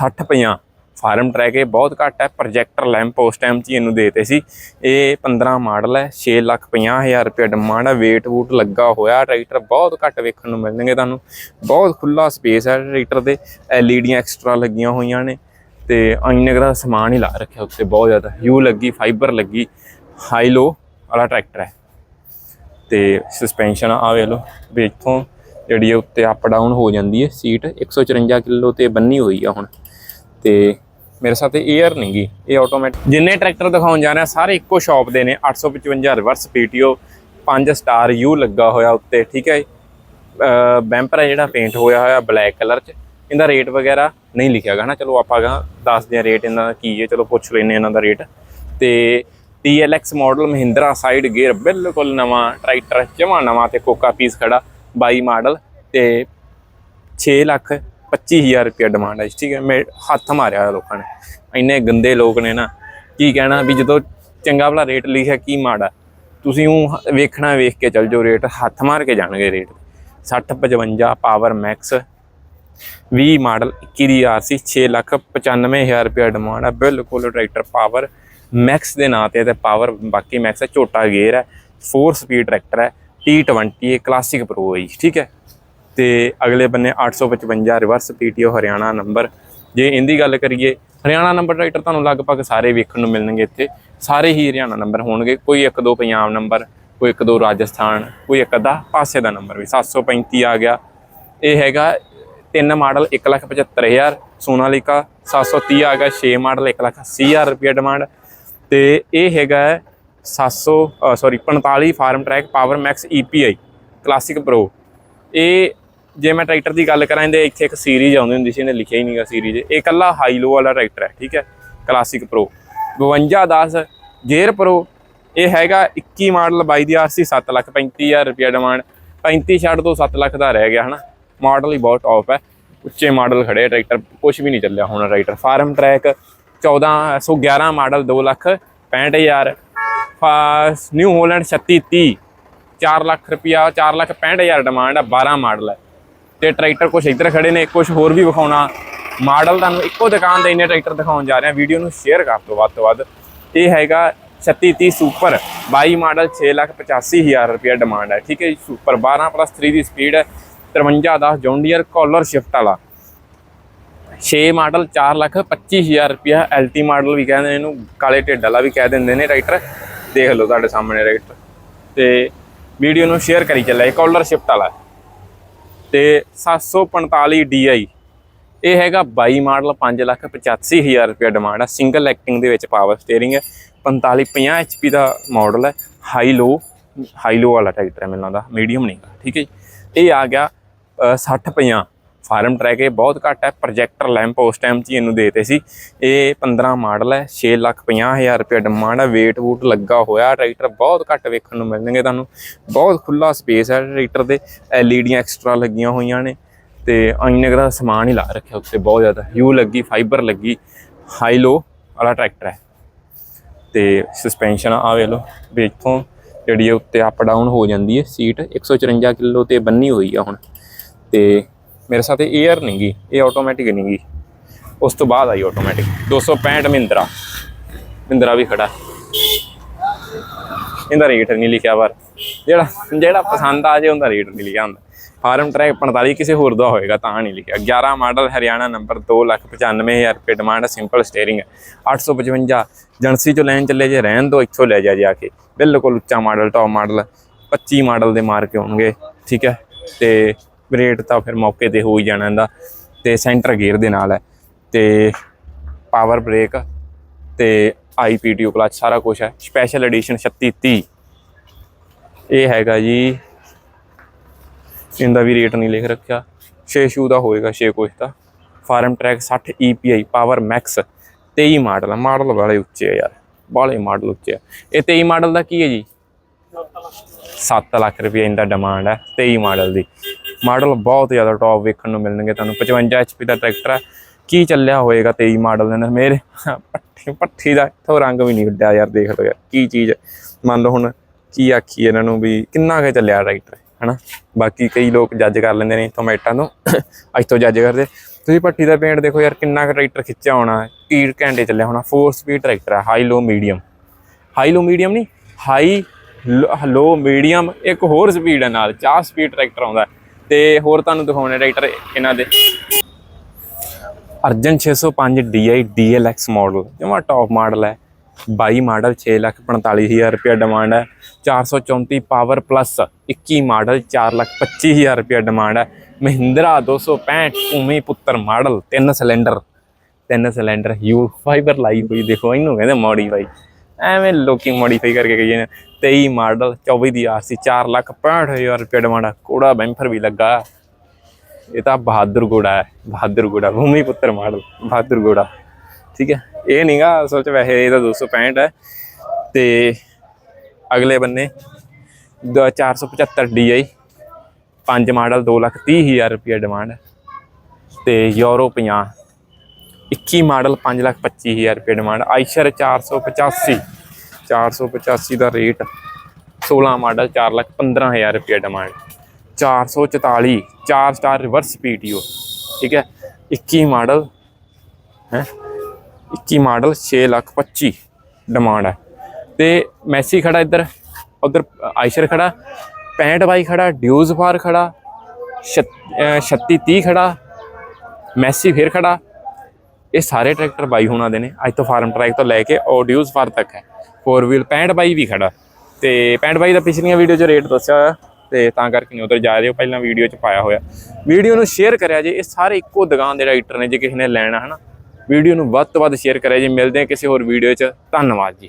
60 50 farm track ਇਹ ਬਹੁਤ ਘੱਟ ਹੈ ਪ੍ਰੋਜੈਕਟਰ ਲੈਂਪ ਉਸ ਟਾਈਮ 'ਚ ਹੀ ਇਹਨੂੰ ਦੇਤੇ ਸੀ। ਇਹ 15 ਮਾਡਲ ਹੈ 6 ਲੱਖ 50 ਹਜ਼ਾਰ ਰੁਪਏ ਡਿਮਾਂਡ ਹੈ ਵੇਟ ਵੂਟ ਲੱਗਾ ਹੋਇਆ ਟਰੈਕਟਰ ਬਹੁਤ ਘੱਟ ਵੇਖਣ ਨੂੰ ਮਿਲਣਗੇ ਤੁਹਾਨੂੰ। ਬਹੁਤ ਖੁੱਲਾ ਸਪੇਸ ਹੈ ਟਰੈਕਟਰ ਦੇ ਐਲਈਡੀਆਂ ਐਕਸਟਰਾ ਲੱਗੀਆਂ ਹੋਈਆਂ ਨੇ ਤੇ ਇੰਨੇ ਕੁ ਦਾ ਸਮਾਨ ਹੀ ਲਾ ਰੱਖਿਆ ਉੱਤੇ, ਬਹੁਤ ਜ਼ਿਆਦਾ। ਯੂ ਲੱਗੀ ਫਾਈਬਰ ਲੱਗੀ ਹਾਈ ਲੋ ਵਾਲਾ ਟਰੈਕਟਰ ਹੈ। ਤੇ ਸਸਪੈਂਸ਼ਨ ਆ ਵੇ ਲੋ ਵੀ ਇੱਥੋਂ ਜਿਹੜੀ ਹੈ ਉੱਤੇ ਅਪ ਡਾਊਨ ਹੋ ਜਾਂਦੀ ਹੈ ਸੀਟ 154 ਕਿਲੋ ਤੇ ਬੰਨੀ ਹੋਈ ਆ ਹੁਣ। ਤੇ ਮੇਰੇ ਸਾਥ 에ਅਰ ਨਹੀਂ ਗੀ, ਇਹ ਆਟੋਮੈਟਿਕ ਜਿੰਨੇ ਟਰੈਕਟਰ ਦਿਖਾਉਣ ਜਾ ਰਹੇ, ਸਾਰੇ ਇੱਕੋ ਸ਼ਾਪ ਦੇ ਨੇ 855 ਰਿਵਰਸ ਪੀਟੀਓ 5 ਸਟਾਰ ਯੂ ਲੱਗਾ ਹੋਇਆ ਉੱਤੇ, ਠੀਕ ਹੈ ਬੈਂਪਰ ਹੈ ਜਿਹੜਾ ਪੇਂਟ ਹੋਇਆ ਹੋਇਆ ਬਲੈਕ ਕਲਰ ਚ। ਇਹਦਾ ਰੇਟ ਵਗੈਰਾ ਨਹੀਂ ਲਿਖਿਆ ਗਾ ਨਾ, ਚਲੋ ਆਪਾਂ ਗਾ ਦੱਸਦੇ ਆ ਰੇਟ ਇਹਨਾਂ ਦਾ ਕੀ ਹੈ, ਚਲੋ ਪੁੱਛ ਲੈਨੇ ਇਹਨਾਂ ਦਾ ਰੇਟ ਤੇ TLX model Mahindra side gear ਬਿਲਕੁਲ ਨਵਾਂ ਟਰੈਕਟਰ ਜਮਾ ਨਵਾਂ ਤੇ ਕੋਕਾ ਪੀਸ ਖੜਾ 22 ਮਾਡਲ ਤੇ 6 ਲੱਖ 25000 ਰੁਪਏ ਡਿਮਾਂਡ ਹੈ ਜੀ, ਠੀਕ ਹੈ ਮੈਂ ਹੱਥ ਮਾਰਿਆ ਹੋਇਆ ਲੋਕਾਂ ਨੇ। ਇੰਨੇ ਗੰਦੇ ਲੋਕ ਨੇ ਨਾ ਕੀ ਕਹਿਣਾ ਵੀ ਜਦੋਂ ਚੰਗਾ ਭਲਾ ਰੇਟ ਲਿਖਿਆ ਕੀ ਮਾੜਾ। ਤੁਸੀਂ ਉਹ ਵੇਖਣਾ ਵੇਖ ਕੇ ਚੱਲ ਜਾਓ ਰੇਟ ਹੱਥ ਮਾਰ ਕੇ ਜਾਣਗੇ ਰੇਟ 60 55 ਪਾਵਰ ਮੈਕਸ 20 ਮਾਡਲ 21 ਦੀ ਆਰਸੀ 6 ਲੱਖ 95000 ਰੁਪਏ ਡਿਮਾਂਡ ਹੈ ਬਿਲਕੁਲ ਟਰੈਕਟਰ ਪਾਵਰ ਮੈਕਸ ਦੇ ਨਾਂ ਤੇ ਤੇ ਪਾਵਰ ਬਾਕੀ ਮੈਕਸ ਹੈ ਛੋਟਾ ਗੇਅਰ ਹੈ 4 ਸਪੀਡ ਟਰੈਕਟਰ ਹੈ T20 ਇਹ ਕਲਾਸਿਕ ਪ੍ਰੋ ਹੈ ਜੀ ਠੀਕ ਹੈ। ਤੇ ਅਗਲੇ ਬੰਨੇ 855 ਰਿਵਰਸ ਪੀਟੀਓ ਹਰਿਆਣਾ ਨੰਬਰ ਜੇ ਇਹਦੀ ਗੱਲ ਕਰੀਏ, ਹਰਿਆਣਾ ਨੰਬਰ ਟਰੈਕਟਰ ਤੁਹਾਨੂੰ ਲਗਭਗ ਸਾਰੇ ਵੇਖਣ ਨੂੰ ਮਿਲਣਗੇ ਇੱਥੇ। ਸਾਰੇ ਹੀ ਹਰਿਆਣਾ ਨੰਬਰ ਹੋਣਗੇ। ਕੋਈ ਇੱਕ ਦੋ ਪੰਜਾਬ ਨੰਬਰ ਕੋਈ ਇੱਕ ਦੋ ਰਾਜਸਥਾਨ, ਕੋਈ ਇੱਕ ਅੱਧਾ ਪਾਸੇ ਦਾ ਨੰਬਰ ਵੀ। 735 ਆ ਗਿਆ। ਇਹ ਹੈਗਾ ਤਿੰਨ ਮਾਡਲ 175000 ਸੋਨਾਲੀਕਾ 730 ਆ ਗਿਆ। 6 ਮਾਡਲ 180000 ਰੁਪਏ ਡਿਮਾਂਡ ਤੇ ਇਹ ਹੈਗਾ 700 sorry 45 farm track power max EPI classic pro ਇਹ ਜੇ ਮੈਂ ਟਰੈਕਟਰ ਦੀ ਗੱਲ ਕਰਾਂ, ਇਹਦੇ ਇੱਥੇ ਇੱਕ ਸੀਰੀਜ਼ ਆਉਂਦੀ ਹੁੰਦੀ ਸੀ, ਇਹਨੇ ਲਿਖਿਆ ਹੀ ਨਹੀਂਗਾ ਸੀਰੀਜ਼ ਇਹ ਇਕੱਲਾ ਹਾਈ ਲੋ ਵਾਲਾ ਟਰੈਕਟਰ ਹੈ, ਠੀਕ ਹੈ? ਕਲਾਸਿਕ ਪ੍ਰੋ 5210 ਗੇਅਰ ਪ੍ਰੋ ਇਹ ਹੈਗਾ 21 ਮਾਡਲ 22 ਦੀ ਆਰਸੀ 7 ਲੱਖ 35000 ਰੁਪਏ ਡਿਮਾਂਡ 35 ਛੱਡ ਤੋਂ 7 ਲੱਖ ਦਾ ਰਹਿ ਗਿਆ, ਹਨਾ? ਮਾਡਲ ਹੀ ਬਹੁਤ ਟੌਪ ਹੈ। ਉੱਚੇ ਮਾਡਲ ਖੜੇ ਟਰੈਕਟਰ ਕੁਝ ਵੀ ਨਹੀਂ ਚੱਲਿਆ ਹੁਣ tractor. Farm track 1411 model 2 lakh 65000 ਫਾਸ ਨਿਊ ਹੋਲੈਂਡ 3630 4 ਲੱਖ ਰੁਪਿਆ 4 ਲੱਖ 65000 ਡਿਮਾਂਡ ਆ 12 ਮਾਡਲ ਹੈ। ਤੇ ਟਰੈਕਟਰ ਕੁਝ ਇੱਧਰ ਖੜੇ ਨੇ ਕੁਝ ਹੋਰ ਵੀ ਵਿਖਾਉਣਾ। ਮਾਡਲ ਤੁਹਾਨੂੰ ਇੱਕੋ ਦੁਕਾਨ ਤੇ ਇੰਨੇ ਟਰੈਕਟਰ ਦਿਖਾਉਣ ਜਾ ਰਹੇ। ਹਾਂ ਵੀਡੀਓ ਨੂੰ ਸ਼ੇਅਰ ਕਰ ਦਿਓ ਵੱਧ ਤੋਂ ਵੱਧ। ਇਹ ਹੈਗਾ 3630 ਸੁਪਰ 22 ਮਾਡਲ 6 ਲੱਖ 85000 ਰੁਪਿਆ ਡਿਮਾਂਡ ਹੈ। ਠੀਕ ਹੈ ਜੀ ਸੁਪਰ 12 ਪਲੱਸ 3 ਦੀ ਸਪੀਡ ਹੈ। 5310 ਜੌਂਡੀਅਰ ਕਾਲਰ ਸ਼ਿਫਟ ਵਾਲਾ। 6 ਮਾਡਲ 4 ਲੱਖ 25000 ਰੁਪਿਆ ਐਲਟੀ ਮਾਡਲ ਵੀ ਕਹਿੰਦੇ ਨੇ ਇਹਨੂੰ। ਕਾਲੇ ਢਿੱਡ ਵਾਲਾ ਵੀ ਕਹਿ ਦਿੰਦੇ ਨੇ ਟਰੈਕਟਰ। ਦੇਖ ਲਓ ਤੁਹਾਡੇ ਸਾਹਮਣੇ ਟਰੈਕਟਰ। ਤੇ ਵੀਡੀਓ ਨੂੰ ਸ਼ੇਅਰ ਕਰੀ ਚੱਲਿਆ। ਇਹ ਕਾਲਰ ਸ਼ਿਫਟ ਵਾਲਾ। ਤੇ 745 DI ਇਹ ਹੈਗਾ 22 ਮਾਡਲ 5 ਲੱਖ 85000 ਰੁਪਏ ਡਿਮਾਂਡ ਹੈ ਸਿੰਗਲ ਐਕਟਿੰਗ ਦੇ ਵਿੱਚ ਪਾਵਰ ਸਟੀਅਰਿੰਗ ਹੈ। 45 50 HP ਦਾ ਮਾਡਲ ਹੈ। ਹਾਈ ਲੋ ਹਾਈ ਲੋ ਵਾਲਾ ਟਰੈਕਟਰ ਹੈ ਮੈਨੂੰ ਲੱਗਦਾ। ਮੀਡੀਅਮ ਨਹੀਂ ਠੀਕ ਹੈ ਜੀ। ਇਹ ਆ ਗਿਆ ਅ, 60 50 ਫਾਰਮ ਟਰੈਕ ਇਹ ਬਹੁਤ ਘੱਟ ਹੈ ਪ੍ਰੋਜੈਕਟਰ ਲੈਂਪ ਉਸ ਟਾਈਮ 'ਚ ਹੀ ਇਹਨੂੰ ਦੇਤੇ ਸੀ। ਇਹ 15 ਮਾਡਲ ਹੈ 6 ਲੱਖ 50000 ਰੁਪਏ ਡਿਮਾਂਡ ਹੈ ਵੇਟ ਵੂਟ ਲੱਗਾ ਹੋਇਆ ਟਰੈਕਟਰ ਬਹੁਤ ਘੱਟ ਵੇਖਣ ਨੂੰ ਮਿਲਣਗੇ ਤੁਹਾਨੂੰ। ਬਹੁਤ ਖੁੱਲਾ ਸਪੇਸ ਹੈ ਟਰੈਕਟਰ ਦੇ ਐਲਈਡੀਆਂ ਐਕਸਟਰਾ ਲੱਗੀਆਂ ਹੋਈਆਂ ਨੇ ਤੇ ਇੰਨੇ ਕੁ ਦਾ ਸਮਾਨ ਹੀ ਲਾ ਰੱਖਿਆ ਉੱਤੇ ਬਹੁਤ ਜ਼ਿਆਦਾ। ਯੂ ਲੱਗੀ ਫਾਈਬਰ ਲੱਗੀ ਹਾਈ ਲੋ ਵਾਲਾ ਟਰੈਕਟਰ ਹੈ। ਤੇ ਸਸਪੈਂਸ਼ਨ ਆ ਵੇ ਲੋ ਵੇਖੋ ਜਿਹੜੀ ਹੈ ਉੱਤੇ ਅਪ ਡਾਊਨ ਹੋ ਜਾਂਦੀ ਹੈ ਸੀਟ 154 ਕਿਲੋ ਤੇ ਬੰਨੀ ਹੋਈ ਆ ਹੁਣ। ਤੇ ਮੇਰੇ ਸਾਥ 에ਅਰ ਨਹੀਂ ਗੀ, ਇਹ ਆਟੋਮੈਟਿਕ ਨਹੀਂ ਗੀ। ਉਸ ਤੋਂ ਬਾਅਦ ਆਈ ਆਟੋਮੈਟਿਕ 265 ਮਹਿੰਦਰਾ। ਮਹਿੰਦਰਾ ਵੀ ਖੜਾ। ਇਹਦਾ ਰੇਟ ਨਹੀਂ ਲਿਖਿਆ ਪਰ ਜਿਹੜਾ ਜਿਹੜਾ ਪਸੰਦ ਆ ਜੇ, ਉਹਦਾ ਰੇਟ ਨਹੀਂ ਲਿਖਿਆ ਹੁੰਦਾ। ਫਾਰਮ ਟਰੈਕ 45 ਕਿਸੇ ਹੋਰ ਦਾ ਹੋਏਗਾ, ਤਾਂ ਨਹੀਂ ਲਿਖਿਆ। 11 ਮਾਡਲ ਹਰਿਆਣਾ ਨੰਬਰ 295000 ਰੁਪਏ ਡਿਮਾਂਡ ਸਿੰਪਲ ਸਟੀਅਰਿੰਗ 855 ਜਨਸੀ ਚੋਂ ਲੈਣ ਚੱਲੇ ਜੇ, ਰਹਿਣ ਦੋ, ਇੱਥੋਂ ਲੈ ਜਾ ਜਾ ਕੇ। ਬਿਲਕੁਲ ਉੱਚਾ ਮਾਡਲ ਟੌਪ ਮਾਡਲ। 25 ਮਾਡਲ ਦੇ ਮਾਰ ਕੇ ਹੋਣਗੇ, ਠੀਕ ਹੈ? ਤੇ ਰੇਟ ਤਾਂ ਫਿਰ ਮੌਕੇ ਤੇ ਹੋ ਹੀ ਜਾਣਾ ਇਹਦਾ ਤੇ ਸੈਂਟਰ ਗੇਅਰ ਦੇ ਨਾਲ ਹੈ ਤੇ ਪਾਵਰ ਬ੍ਰੇਕ ਤੇ ਆਈਪੀਟੀਓ ਕਲਚ ਸਾਰਾ ਕੁਝ ਹੈ। ਸਪੈਸ਼ਲ ਐਡੀਸ਼ਨ 3630 ਇਹ ਹੈਗਾ ਜੀ। ਇਹਦਾ ਵੀ ਰੇਟ ਨਹੀਂ ਲਿਖ ਰੱਖਿਆ। 6 ਸ਼ੂ ਦਾ ਹੋਏਗਾ 6 ਕੁਛ ਦਾ farm track 60 EPI power max 23 model model ਵਾਲੇ ਉੱਚੇ ਆ ਯਾਰ। ਬਾਲੇ ਮਾਡਲ ਉੱਚੇ ਆ। ਇਹ 23 ਮਾਡਲ ਦਾ ਕੀ ਹੈ ਜੀ? 7 ਲੱਖ ਰੁਪਏ ਇਹਦਾ ਡਿਮਾਂਡ ਹੈ 23 ਮਾਡਲ ਦੀ। ਮਾਡਲ ਬਹੁਤ ਜ਼ਿਆਦਾ ਟੌਪ ਵੇਖਣ ਨੂੰ ਮਿਲਣਗੇ ਤੁਹਾਨੂੰ। 55 HP ਦਾ ਟਰੈਕਟਰ ਹੈ ਕੀ ਚੱਲਿਆ ਹੋਏਗਾ 23 ਮਾਡਲ ਦੇ ਨਾਲ? ਮੇਰੇ ਪੱਠੀ ਪੱਠੀ ਦਾ ਇੱਥੋਂ ਰੰਗ ਵੀ ਨਹੀਂ ਉੱਡਿਆ ਯਾਰ, ਦੇਖ ਲਓ ਯਾਰ, ਕੀ ਚੀਜ਼ ਮੰਨ ਲਓ ਹੁਣ ਕੀ ਆਖੀ ਇਹਨਾਂ ਨੂੰ ਵੀ ਕਿੰਨਾ ਕੁ ਚੱਲਿਆ ਟਰੈਕਟਰ ਹਨਾ? ਬਾਕੀ ਕਈ ਲੋਕ ਜੱਜ ਕਰ ਲੈਂਦੇ ਨੇ ਟੋਮੈਟਾਂ ਤੋਂ ਅੱਜ ਤੋਂ ਜੱਜ ਕਰਦੇ। ਤੁਸੀਂ ਭੱਟੀ ਦਾ ਪੇਂਟ ਦੇਖੋ ਯਾਰ, ਕਿੰਨਾ ਕੁ ਟਰੈਕਟਰ ਖਿੱਚਿਆ ਹੋਣਾ 30 ਘੰਟੇ ਚੱਲਿਆ ਹੋਣਾ 4 ਸਪੀਡ ਟਰੈਕਟਰ ਹੈ high low medium high low medium ਨਹੀਂ ਹਾਈ ਲੋ ਮੀਡੀਅਮ ਇੱਕ ਹੋਰ ਸਪੀਡ ਹੈ ਨਾਲ 4 ਸਪੀਡ ਟਰੈਕਟਰ ਆਉਂਦਾ। ਤੇ ਹੋਰ ਤੁਹਾਨੂੰ ਦਿਖਾਉਣੇ ਟਰੈਕਟਰ ਇਹਨਾਂ ਦੇ। ਅਰਜਨ 605 DI DLX ਮਾਡਲ, ਜਮਾ ਟੌਪ ਮਾਡਲ ਹੈ। 22 ਮਾਡਲ 645000 ਰੁਪਏ ਡਿਮਾਂਡ ਹੈ। 434 ਪਾਵਰ ਪਲੱਸ 21 ਮਾਡਲ 425000 ਰੁਪਏ ਡਿਮਾਂਡ ਹੈ। ਮਹਿੰਦਰਾ 265 ਭੂਮੀ ਪੁੱਤਰ ਮਾਡਲ ਤਿੰਨ ਸਿਲੰਡਰ ਤਿੰਨ ਸਿਲੰਡਰ ਯੂ ਫਾਈਬਰ ਲਾਈ ਹੋਈ ਦੇਖੋ, ਇਹਨੂੰ ਕਹਿੰਦੇ ਮੋਡੀਫਾਈ ਐਵੇਂ ਲੋਕੀ ਮੋਡੀਫਾਈ ਕਰਕੇ ਗਏ ਨੇ। 23 ਮਾਡਲ 24 ਦੀ ਆਰਸੀ 465000 ਰੁਪਏ ਡਿਮਾਂਡ ਹੈ ਕੋੜਾ ਬੈਂਫਰ ਵੀ ਲੱਗਾ। ਇਹ ਤਾਂ ਬਹਾਦਰ ਘੋੜਾ ਹੈ, ਬਹਾਦਰ ਘੋੜਾ, ਭੂਮੀ ਪੁੱਤਰ ਮਾਡਲ, ਬਹਾਦਰ ਘੋੜਾ। ਠੀਕ ਹੈ, ਇਹ ਨਹੀਂਗਾ ਅਸਲ ਚ ਵੈਸੇ ਇਹ ਤਾਂ 265 ਹੈ। ਤੇ ਅਗਲੇ ਬੰਨੇ ਦ- 475 DI ਪੰਜ ਮਾਡਲ 230000 ਰੁਪਏ ਡਿਮਾਂਡ ਤੇ ਯੂਰੋ 50 21 ਮਾਡਲ 525000 ਰੁਪਏ ਡਿਮਾਂਡ, ਆਈਸ਼ਰ 485 485 ਦਾ ਰੇਟ 16 ਮਾਡਲ 415000 ਰੁਪਏ ਡਿਮਾਂਡ। 444 4 ਸਟਾਰ ਰਿਵਰਸ ਪੀਟੀਓ, ਠੀਕ ਹੈ? 21 ਮਾਡਲ, ਹੈ? 21 ਮਾਡਲ 6 ਲੱਖ 25 ਡਿਮਾਂਡ ਹੈ। ਤੇ ਮੈਸੀ ਖੜਾ ਇੱਧਰ, ਉਧਰ ਆਇਸ਼ਰ ਖੜਾ 65 ਬਾਈ ਖੜਾ, ਡਿਊਜ਼ ਫਾਰ ਖੜਾ 36 30 ਖੜਾ, ਮੈਸੀ ਫਿਰ ਖੜਾ। ਇਹ ਸਾਰੇ ਟਰੈਕਟਰ ਬਾਈ ਹੋਣਾ ਦੇ ਨੇ। ਅੱਜ ਤੋਂ ਫਾਰਮ ਟਰੈਕ ਤੋਂ ਲੈ ਕੇ ਆਡੀਓਜ਼ ਫਾਰ ਤੱਕ ਹੈ। ਫੋਰ ਵੀਲ 65 ਬਾਈ ਵੀ ਖੜਾ। ਤੇ 65 ਬਾਈ ਦਾ ਪਿਛਲੀਆਂ ਵੀਡੀਓ 'ਚ ਰੇਟ ਦੱਸਿਆ ਹੋਇਆ, ਤੇ ਤਾਂ ਕਰਕੇ ਨਹੀਂ ਉਧਰ ਜਾ ਰਹੇ ਹੋ, ਪਹਿਲਾਂ ਵੀਡੀਓ 'ਚ ਪਾਇਆ ਹੋਇਆ। ਵੀਡੀਓ ਨੂੰ ਸ਼ੇਅਰ ਕਰਿਆ ਜੇ, ਇਹ ਸਾਰੇ ਇੱਕੋ ਦੁਕਾਨ ਦੇ ਰਾਈਟਰ ਨੇ ਜੇ ਕਿਸੇ ਨੇ ਲੈਣਾ ਹੈ ਨਾ ਵੀਡੀਓ ਨੂੰ ਵੱਧ ਤੋਂ ਵੱਧ ਸ਼ੇਅਰ ਕਰਿਆ ਜੇ, ਮਿਲਦੇ ਆ ਕਿਸੇ ਹੋਰ ਵੀਡੀਓ 'ਚ। ਧੰਨਵਾਦ ਜੀ।